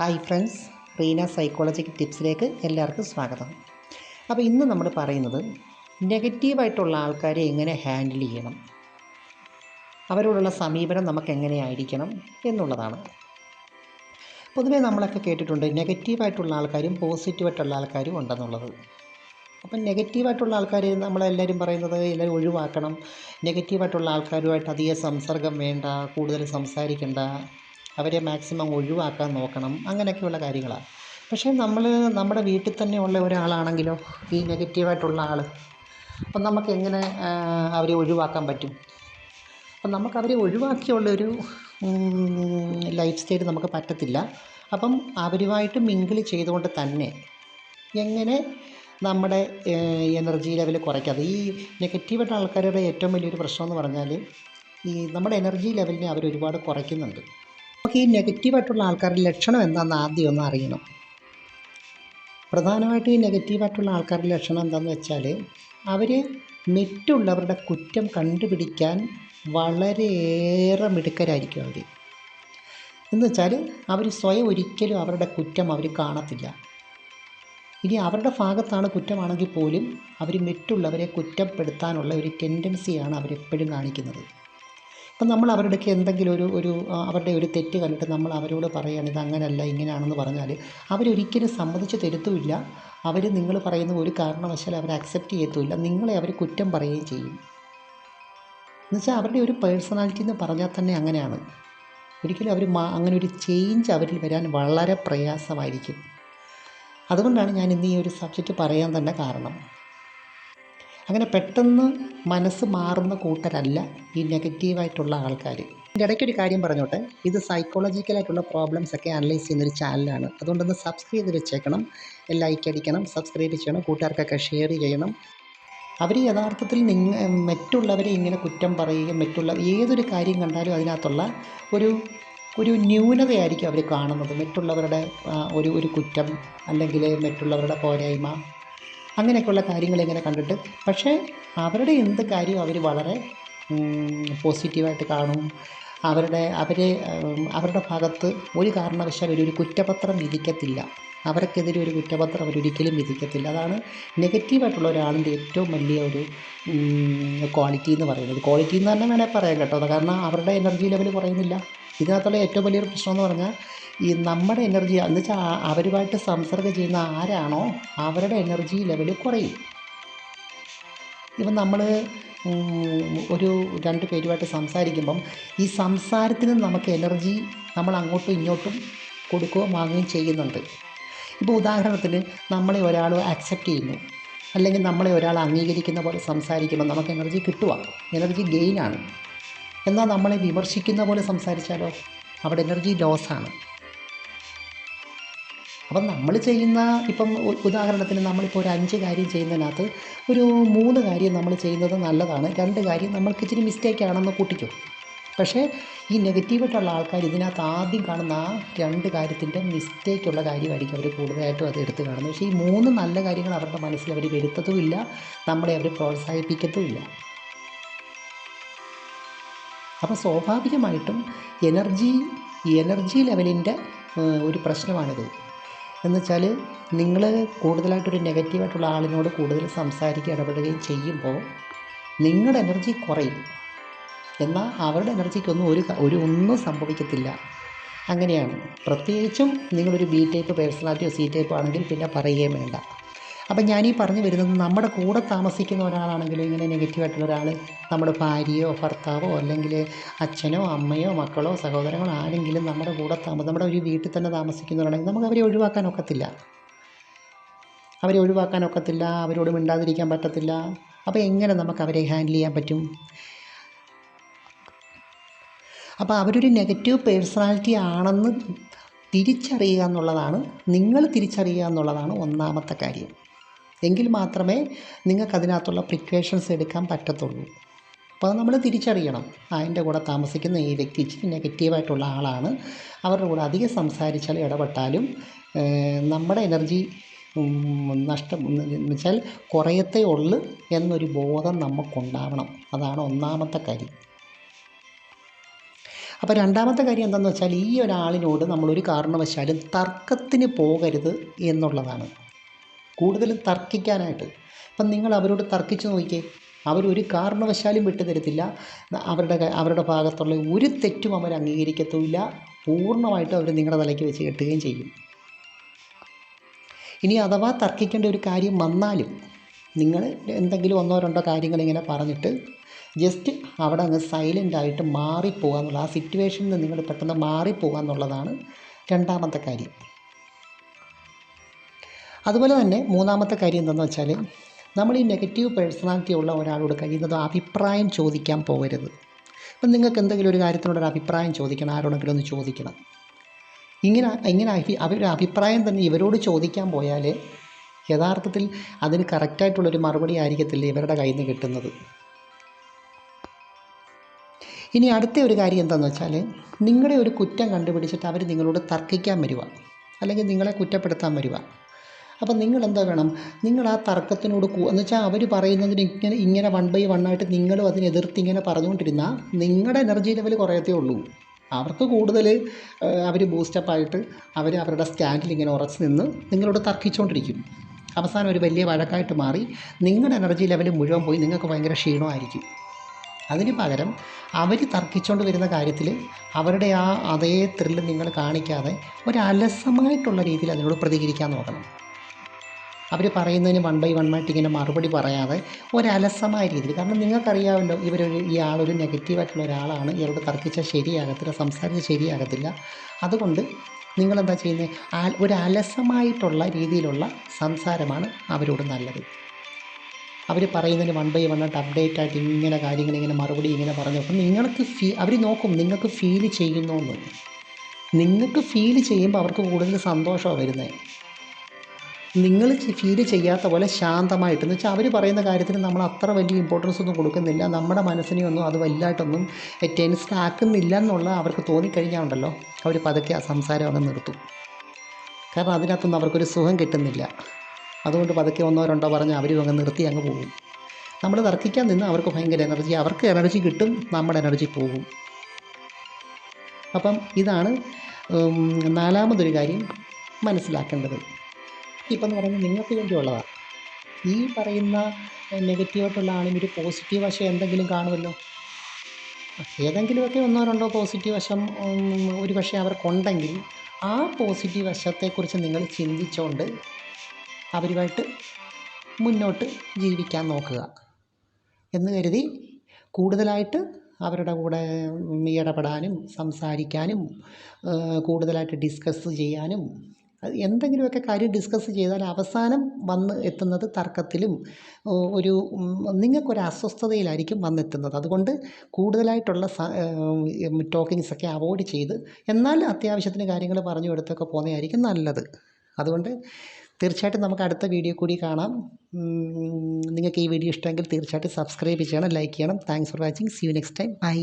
Hi friends Reena സൈക്കോളജിക്ക് ടിപ്സിലേക്ക് എല്ലാവർക്കും സ്വാഗതം. അപ്പോൾ ഇന്ന് നമ്മൾ പറയുന്നത് നെഗറ്റീവായിട്ടുള്ള ആൾക്കാരെ എങ്ങനെ ഹാൻഡിൽ ചെയ്യണം? അവരോടുള്ള സമീപനം നമുക്ക് എങ്ങനെയായിരിക്കണം എന്നുള്ളതാണ്. പൊതുവേ നമ്മളൊക്കെ കേട്ടിട്ടുണ്ട് നെഗറ്റീവായിട്ടുള്ള ആൾക്കാരും പോസിറ്റീവായിട്ടുള്ള ആൾക്കാരും ഉണ്ടെന്നുള്ളത്. അപ്പം നെഗറ്റീവായിട്ടുള്ള ആൾക്കാരെ നമ്മളെല്ലാവരും പറയുന്നത് എല്ലാവരും ഒഴിവാക്കണം. നെഗറ്റീവായിട്ടുള്ള ആൾക്കാരുമായിട്ട് അധികം സംസർഗം വേണ്ട കൂടുതൽ സംസാരിക്കണ്ട അവരെ മാക്സിമം ഒഴിവാക്കാൻ നോക്കണം. അങ്ങനെയൊക്കെയുള്ള കാര്യങ്ങളാണ്. പക്ഷേ നമ്മൾ നമ്മുടെ വീട്ടിൽ ഉള്ള ഒരാളാണെങ്കിലോ ഈ നെഗറ്റീവായിട്ടുള്ള ആൾ അപ്പം നമുക്ക് എങ്ങനെ അവരെ ഒഴിവാക്കാൻ പറ്റും? അപ്പം നമുക്ക് അവരെ ഒഴിവാക്കിയുള്ളൊരു ലൈഫ് സ്റ്റൈൽ നമുക്ക് പറ്റത്തില്ല. അപ്പം അവരുമായിട്ട് മിങ്കിൾ ചെയ്തുകൊണ്ട് തന്നെ എങ്ങനെ നമ്മുടെ എനർജി ലെവൽ കുറയ്ക്കാതെ ഈ നെഗറ്റീവായിട്ടുള്ള ആൾക്കാരുടെ ഏറ്റവും വലിയൊരു പ്രശ്നം എന്ന് പറഞ്ഞാൽ ഈ നമ്മുടെ എനർജി ലെവലിനെ അവർ ഒരുപാട് കുറയ്ക്കുന്നുണ്ട്. നമുക്ക് ഈ നെഗറ്റീവായിട്ടുള്ള ആൾക്കാരുടെ ലക്ഷണം എന്താണെന്ന് ആദ്യം ഒന്ന് അറിയണം. പ്രധാനമായിട്ടും ഈ നെഗറ്റീവായിട്ടുള്ള ആൾക്കാരുടെ ലക്ഷണം എന്താണെന്ന് വെച്ചാൽ അവർ മറ്റുള്ളവരുടെ കുറ്റം കണ്ടുപിടിക്കാൻ വളരെയേറെ മിടുക്കരായിരിക്കും അവർ എന്ന് വെച്ചാൽ അവർ സ്വയം ഒരിക്കലും അവരുടെ കുറ്റം അവർ കാണത്തില്ല. ഇനി അവരുടെ ഭാഗത്താണ് കുറ്റമാണെങ്കിൽ പോലും അവർ മറ്റുള്ളവരെ കുറ്റപ്പെടുത്താനുള്ള ഒരു ടെൻഡൻസിയാണ് അവരെപ്പോഴും കാണിക്കുന്നത്. അപ്പം നമ്മൾ അവരുടെയൊക്കെ എന്തെങ്കിലും ഒരു ഒരു അവരുടെ ഒരു തെറ്റ് കണ്ടിട്ട് നമ്മൾ അവരോട് പറയുകയാണ് ഇത് അങ്ങനെയല്ല ഇങ്ങനെയാണെന്ന് പറഞ്ഞാൽ അവരൊരിക്കലും സമ്മതിച്ച് തരുത്തുമില്ല. അവർ നിങ്ങൾ പറയുന്ന ഒരു കാരണവശാലും അവർ അക്സെപ്റ്റ് ചെയ്യത്തുമില്ല. നിങ്ങളെ അവർ കുറ്റം പറയുകയും ചെയ്യും. എന്നുവെച്ചാൽ അവരുടെ ഒരു പേഴ്സണാലിറ്റി എന്ന് പറഞ്ഞാൽ തന്നെ അങ്ങനെയാണ്. ഒരിക്കലും അവർ അങ്ങനെ ഒരു ചേഞ്ച് അവരിൽ വരാൻ വളരെ പ്രയാസമായിരിക്കും. അതുകൊണ്ടാണ് ഞാൻ ഇന്ന് ഈ ഒരു സബ്ജക്റ്റ് പറയാൻ തന്നെ കാരണം. അങ്ങനെ പെട്ടെന്ന് മനസ്സ് മാറുന്ന കൂട്ടരല്ല ഈ നെഗറ്റീവായിട്ടുള്ള ആൾക്കാർ എന്റെ ഇടയ്ക്കൊരു കാര്യം പറഞ്ഞോട്ടെ. ഇത് സൈക്കോളജിക്കലായിട്ടുള്ള പ്രോബ്ലംസ് ഒക്കെ അനലൈസ് ചെയ്യുന്നൊരു ചാനലാണ് അതുകൊണ്ടൊന്ന് സബ്സ്ക്രൈബ് ചെയ്ത് വെച്ചേക്കണം. ലൈക്ക് അടിക്കണം സബ്സ്ക്രൈബ് ചെയ്യണം കൂട്ടുകാർക്കൊക്കെ ഷെയർ ചെയ്യണം. അവർ യഥാർത്ഥത്തിൽ നിങ്ങ മറ്റുള്ളവരെ ഇങ്ങനെ കുറ്റം പറയുകയും മറ്റുള്ള ഏതൊരു കാര്യം കണ്ടാലും അതിനകത്തുള്ള ഒരു ഒരു ന്യൂനതയായിരിക്കും അവർ കാണുന്നത്. മറ്റുള്ളവരുടെ ഒരു ഒരു കുറ്റം അല്ലെങ്കിൽ മറ്റുള്ളവരുടെ പോരായ്മ അങ്ങനെയൊക്കെയുള്ള കാര്യങ്ങൾ ഇങ്ങനെ കണ്ടിട്ട്. പക്ഷേ അവരുടെ എന്ത് കാര്യവും അവർ വളരെ പോസിറ്റീവായിട്ട് കാണും. അവരുടെ അവരെ അവരുടെ ഭാഗത്ത് ഒരു കാരണവശാലും ഒരു കുറ്റപത്രം വിധിക്കത്തില്ല. അവർക്കെതിരെ ഒരു കുറ്റപത്രം അവരൊരിക്കലും വിധിക്കത്തില്ല. അതാണ് നെഗറ്റീവായിട്ടുള്ള ഒരാളിന്റെ ഏറ്റവും വലിയ ഒരു ക്വാളിറ്റി എന്ന് പറയുന്നത്. ക്വാളിറ്റി എന്ന് തന്നെ വേണേൽ പറയാം കേട്ടോ. കാരണം അവരുടെ എനർജി ലെവൽ കുറയുന്നില്ല. ഇതിനകത്തുള്ള ഏറ്റവും വലിയൊരു പ്രശ്നം എന്ന് പറഞ്ഞാൽ ഈ നമ്മുടെ എനർജി എന്ന് വെച്ചാൽ അവരുമായിട്ട് സംസർഗം ചെയ്യുന്ന ആരാണോ അവരുടെ എനർജി ലെവൽ കുറയും. ഇപ്പം നമ്മൾ ഒരു രണ്ട് പേരുമായിട്ട് സംസാരിക്കുമ്പം ഈ സംസാരത്തിന് നമുക്ക് എനർജി നമ്മൾ അങ്ങോട്ടും ഇങ്ങോട്ടും കൊടുക്കുകയും വാങ്ങുകയും ചെയ്യുന്നുണ്ട്. ഇപ്പോൾ ഉദാഹരണത്തിന് നമ്മളെ ഒരാൾ അക്സെപ്റ്റ് ചെയ്യുന്നു. അല്ലെങ്കിൽ നമ്മളെ ഒരാൾ അംഗീകരിക്കുന്ന പോലെ സംസാരിക്കുമ്പോൾ നമുക്ക് എനർജി കിട്ടുക എനർജി ഗെയിനാണ് എന്നാൽ നമ്മളെ വിമർശിക്കുന്ന പോലെ സംസാരിച്ചാലോ? അവിടെ എനർജി ലോസാണ് അപ്പം നമ്മൾ ചെയ്യുന്ന ഇപ്പം ഉദാഹരണത്തിന് നമ്മളിപ്പോൾ ഒരു അഞ്ച് കാര്യം ചെയ്യുന്നതിനകത്ത് ഒരു മൂന്ന് കാര്യം നമ്മൾ ചെയ്യുന്നത് നല്ലതാണ്. രണ്ട് കാര്യം നമ്മൾക്ക് ഇച്ചിരി മിസ്റ്റേക്ക് ആണെന്ന് കൂട്ടിക്കും. പക്ഷേ ഈ നെഗറ്റീവായിട്ടുള്ള ആൾക്കാർ ഇതിനകത്ത് ആദ്യം കാണുന്ന ആ രണ്ട് കാര്യത്തിന്റെ മിസ്റ്റേക്കുള്ള കാര്യമായിരിക്കും അവർ കൂടുതലായിട്ടും അത് എടുത്ത് കാണുന്നത്. പക്ഷേ ഈ മൂന്ന് നല്ല കാര്യങ്ങൾ അവരുടെ മനസ്സിൽ അവർ വരുത്തതുമില്ല നമ്മളെ അവർ പ്രോത്സാഹിപ്പിക്കത്തുമില്ല. അപ്പോൾ സ്വാഭാവികമായിട്ടും എനർജി എനർജി ലെവലിന്റെ ഒരു പ്രശ്നമാണിത്. എന്നുവെച്ചാൽ നിങ്ങൾ കൂടുതലായിട്ടൊരു നെഗറ്റീവായിട്ടുള്ള ആളിനോട് കൂടുതൽ സംസാരിക്കുക ഇടപെടുകയും ചെയ്യുമ്പോൾ നിങ്ങളുടെ എനർജി കുറയും. എന്നാൽ അവരുടെ എനർജിക്കൊന്നും ഒരു ഒരു ഒന്നും സംഭവിക്കത്തില്ല. അങ്ങനെയാണ്. പ്രത്യേകിച്ചും നിങ്ങളൊരു ബി ടൈപ്പ് പേഴ്സണാലിറ്റിയോ സി ടൈപ്പ് ആണെങ്കിൽ പിന്നെ പറയുകയും വേണ്ട. അപ്പം ഞാനീ പറഞ്ഞു വരുന്നത് നമ്മുടെ കൂടെ താമസിക്കുന്ന ഒരാളാണെങ്കിലും ഇങ്ങനെ നെഗറ്റീവായിട്ടുള്ള ഒരാൾ നമ്മുടെ ഭാര്യയോ ഭർത്താവോ അല്ലെങ്കിൽ അച്ഛനോ അമ്മയോ മക്കളോ സഹോദരങ്ങളോ ആരെങ്കിലും നമ്മുടെ കൂടെ താമസം നമ്മുടെ ഒരു വീട്ടിൽ തന്നെ താമസിക്കുന്നവരാണെങ്കിൽ നമുക്ക് അവരെ ഒഴിവാക്കാൻ ഒക്കത്തില്ല. അവരെ ഒഴിവാക്കാൻ ഒക്കത്തില്ല അവരോട് മിണ്ടാതിരിക്കാൻ പറ്റത്തില്ല. അപ്പോൾ എങ്ങനെ നമുക്ക് അവരെ ഹാൻഡിൽ ചെയ്യാൻ പറ്റും? അപ്പോൾ അവരൊരു നെഗറ്റീവ് പേഴ്സണാലിറ്റി ആണെന്ന് തിരിച്ചറിയുക എന്നുള്ളതാണ് നിങ്ങൾ തിരിച്ചറിയുക എന്നുള്ളതാണ് ഒന്നാമത്തെ കാര്യം. എങ്കിൽ മാത്രമേ നിങ്ങൾക്ക് അതിനകത്തുള്ള പ്രിക്വേഷൻസ് എടുക്കാൻ പറ്റത്തുള്ളൂ. അപ്പോൾ അത് നമ്മൾ തിരിച്ചറിയണം. ആ എന്റെ കൂടെ താമസിക്കുന്ന ഈ വ്യക്തി ഇച്ചിരി നെഗറ്റീവായിട്ടുള്ള ആളാണ്. അവരുടെ കൂടെ അധികം സംസാരിച്ചാലും ഇടപെട്ടാലും നമ്മുടെ എനർജി നഷ്ടം എന്ന് വെച്ചാൽ കുറയത്തേ ഉള്ളു എന്നൊരു ബോധം നമുക്കുണ്ടാവണം. അതാണ് ഒന്നാമത്തെ കാര്യം. അപ്പോൾ രണ്ടാമത്തെ കാര്യം എന്താണെന്ന് വെച്ചാൽ ഈ ഒരാളിനോട് നമ്മളൊരു കാരണവശാലും തർക്കത്തിന് പോകരുത് എന്നുള്ളതാണ്. കൂടുതലും തർക്കിക്കാനായിട്ട്. അപ്പം നിങ്ങൾ അവരോട് തർക്കിച്ച് നോക്കിയേ അവരൊരു കാരണവശാലും വിട്ടുതരത്തില്ല അവരുടെ അവരുടെ ഭാഗത്തുള്ള ഒരു തെറ്റും അവർ അംഗീകരിക്കത്തുമില്ല. പൂർണമായിട്ടും അവർ നിങ്ങളുടെ തലയ്ക്ക് വെച്ച് കെട്ടുകയും ചെയ്യും. ഇനി അഥവാ തർക്കിക്കേണ്ട ഒരു കാര്യം വന്നാലും നിങ്ങൾ എന്തെങ്കിലും ഒന്നോ രണ്ടോ കാര്യങ്ങൾ ഇങ്ങനെ പറഞ്ഞിട്ട് ജസ്റ്റ് അവിടെ അങ്ങ് സൈലന്റ് ആയിട്ട് മാറിപ്പോകുക എന്നുള്ള ആ സിറ്റുവേഷനിൽ നിന്ന് നിങ്ങൾ പെട്ടെന്ന് മാറിപ്പോകാന്നുള്ളതാണ് രണ്ടാമത്തെ കാര്യം. അതുപോലെ തന്നെ മൂന്നാമത്തെ കാര്യം എന്താണെന്ന് വെച്ചാൽ നമ്മൾ ഈ നെഗറ്റീവ് പേഴ്സണാലിറ്റി ഉള്ള ഒരാളോട് കഴിയുന്നത് അഭിപ്രായം ചോദിക്കാൻ പോകരുത്. ഇപ്പം നിങ്ങൾക്ക് എന്തെങ്കിലും ഒരു കാര്യത്തിനോട് ഒരു അഭിപ്രായം ചോദിക്കണം ആരോടെങ്കിലും ഒന്ന് ചോദിക്കണം. ഇങ്ങനെ ഇങ്ങനെ അവരുടെ അഭിപ്രായം തന്നെ ഇവരോട് ചോദിക്കാൻ പോയാൽ യഥാർത്ഥത്തിൽ അതിന് കറക്റ്റായിട്ടുള്ളൊരു മറുപടി ആയിരിക്കത്തില്ല ഇവരുടെ കയ്യിൽ നിന്ന് കിട്ടുന്നത്. ഇനി അടുത്ത ഒരു കാര്യം എന്താണെന്ന് വെച്ചാൽ നിങ്ങളുടെ ഒരു കുറ്റം കണ്ടുപിടിച്ചിട്ട് അവർ നിങ്ങളോട് തർക്കിക്കാൻ വരിക അല്ലെങ്കിൽ നിങ്ങളെ കുറ്റപ്പെടുത്താൻ വരിക അപ്പം നിങ്ങൾ എന്താ വേണം? നിങ്ങൾ ആ തർക്കത്തിനോട് എന്ന് വെച്ചാൽ അവർ പറയുന്നതിന് ഇങ്ങനെ ഇങ്ങനെ വൺ ബൈ വൺ ആയിട്ട് നിങ്ങളും അതിനെ എതിർത്ത് ഇങ്ങനെ പറഞ്ഞുകൊണ്ടിരുന്നാൽ നിങ്ങളുടെ എനർജി ലെവൽ കുറയത്തേ ഉള്ളൂ. അവർക്ക് കൂടുതൽ അവർ ബൂസ്റ്റപ്പായിട്ട് അവർ അവരുടെ സ്റ്റാൻഡിൽ ഇങ്ങനെ ഉറച്ച് നിന്ന് നിങ്ങളോട് തർക്കിച്ചുകൊണ്ടിരിക്കും അവസാനം ഒരു വലിയ വഴക്കായിട്ട് മാറി നിങ്ങളുടെ എനർജി ലെവൽ മുഴുവൻ പോയി നിങ്ങൾക്ക് ഭയങ്കര ക്ഷീണമായിരിക്കും. അതിന് പകരം അവർ തർക്കിച്ചുകൊണ്ട് വരുന്ന കാര്യത്തിൽ അവരുടെ ആ അതേ ത്രില്ല് നിങ്ങൾ കാണിക്കാതെ ഒരു അലസമായിട്ടുള്ള രീതിയിൽ അതിനോട് പ്രതികരിക്കാൻ നോക്കണം. അവർ പറയുന്നതിന് വൺ ബൈ വൺ ആയിട്ട് ഇങ്ങനെ മറുപടി പറയാതെ ഒരലസമായ രീതിയിൽ. കാരണം നിങ്ങൾക്കറിയാമല്ലോ ഇവരൊരു ഈ ആളൊരു നെഗറ്റീവായിട്ടുള്ള ഒരാളാണ്. ഇയാളോട് തർക്കിച്ചാൽ ശരിയാകത്തില്ല സംസാരിച്ചാൽ ശരിയാകത്തില്ല. അതുകൊണ്ട് നിങ്ങളെന്താ ചെയ്യുന്നത് ആ ഒരു അലസമായിട്ടുള്ള രീതിയിലുള്ള സംസാരമാണ് അവരോട് നല്ലത്. അവർ പറയുന്നതിന് വൺ ബൈ വൺ ആയിട്ട് അപ്ഡേറ്റ് ആയിട്ട് ഇങ്ങനെ കാര്യങ്ങൾ ഇങ്ങനെ മറുപടി ഇങ്ങനെ പറഞ്ഞു. അപ്പം നിങ്ങൾക്ക് ഫീ അവർ നോക്കും നിങ്ങൾക്ക് ഫീൽ ചെയ്യുന്നു എന്ന് നിങ്ങൾക്ക് ഫീൽ ചെയ്യുമ്പോൾ അവർക്ക് കൂടുതൽ സന്തോഷമാണ് വരുന്നത് നിങ്ങൾ ഫീൽ ചെയ്യാത്ത പോലെ ശാന്തമായിട്ട് എന്ന് വെച്ചാൽ അവർ പറയുന്ന കാര്യത്തിന് നമ്മൾ അത്ര വലിയ ഇമ്പോർട്ടൻസ് ഒന്നും കൊടുക്കുന്നില്ല. നമ്മുടെ മനസ്സിനെ ഒന്നും അത് വലുതായിട്ടൊന്നും ടെൻസ് ആക്കുന്നില്ല എന്നുള്ള അവർക്ക് തോന്നിക്കഴിഞ്ഞാൽ ഉണ്ടല്ലോ അവർ പതുക്കെ ആ സംസാരം അങ്ങ് നിർത്തും. കാരണം അതിനകത്തൊന്നും അവർക്കൊരു സുഖം കിട്ടുന്നില്ല. അതുകൊണ്ട് പതുക്കെ ഒന്നോ രണ്ടോ പറഞ്ഞ് അവരും അങ്ങ് നിർത്തി അങ്ങ് പോകും. നമ്മൾ തർക്കിക്കാൻ നിന്ന് അവർക്ക് ഭയങ്കര എനർജി അവർക്ക് എനർജി കിട്ടും നമ്മുടെ എനർജി പോകും. അപ്പം ഇതാണ് നാലാമതൊരു കാര്യം മനസ്സിലാക്കേണ്ടത്. ഇപ്പം എന്ന് പറയുന്നത് നിങ്ങൾക്ക് വേണ്ടിയുള്ളതാണ് ഈ പറയുന്ന നെഗറ്റീവായിട്ടുള്ള ആളിന് ഒരു പോസിറ്റീവ് വശം എന്തെങ്കിലും കാണുമല്ലോ ഏതെങ്കിലുമൊക്കെ ഒന്നോ രണ്ടോ പോസിറ്റീവ് വശം ഒരു പക്ഷേ അവർക്കുണ്ടെങ്കിൽ ആ പോസിറ്റീവ് വശത്തെക്കുറിച്ച് നിങ്ങൾ ചിന്തിച്ചുകൊണ്ട് അവരുമായിട്ട് മുന്നോട്ട് ജീവിക്കാൻ നോക്കുക. എന്ന് കരുതി കൂടുതലായിട്ട് അവരുടെ കൂടെ ഇടപെടാനും സംസാരിക്കാനും കൂടുതലായിട്ട് ഡിസ്കസ് ചെയ്യാനും അത് എന്തെങ്കിലുമൊക്കെ കാര്യം ഡിസ്കസ് ചെയ്താൽ അവസാനം വന്ന് എത്തുന്നത് തർക്കത്തിലും ഒരു നിങ്ങൾക്കൊരു അസ്വസ്ഥതയിലായിരിക്കും വന്നെത്തുന്നത്. അതുകൊണ്ട് കൂടുതലായിട്ടുള്ള ടോക്കിങ്സൊക്കെ അവോയ്ഡ് ചെയ്ത് എന്നാൽ അത്യാവശ്യത്തിന് കാര്യങ്ങൾ പറഞ്ഞു കൊടുത്തൊക്കെ പോകുന്നതായിരിക്കും നല്ലത്. അതുകൊണ്ട് തീർച്ചയായിട്ടും നമുക്ക് അടുത്ത വീഡിയോ കൂടി കാണാം. നിങ്ങൾക്ക് ഈ വീഡിയോ ഇഷ്ടമെങ്കിൽ തീർച്ചയായിട്ടും സബ്സ്ക്രൈബ് ചെയ്യണം ലൈക്ക് ചെയ്യണം. Thanks for watching see you next time bye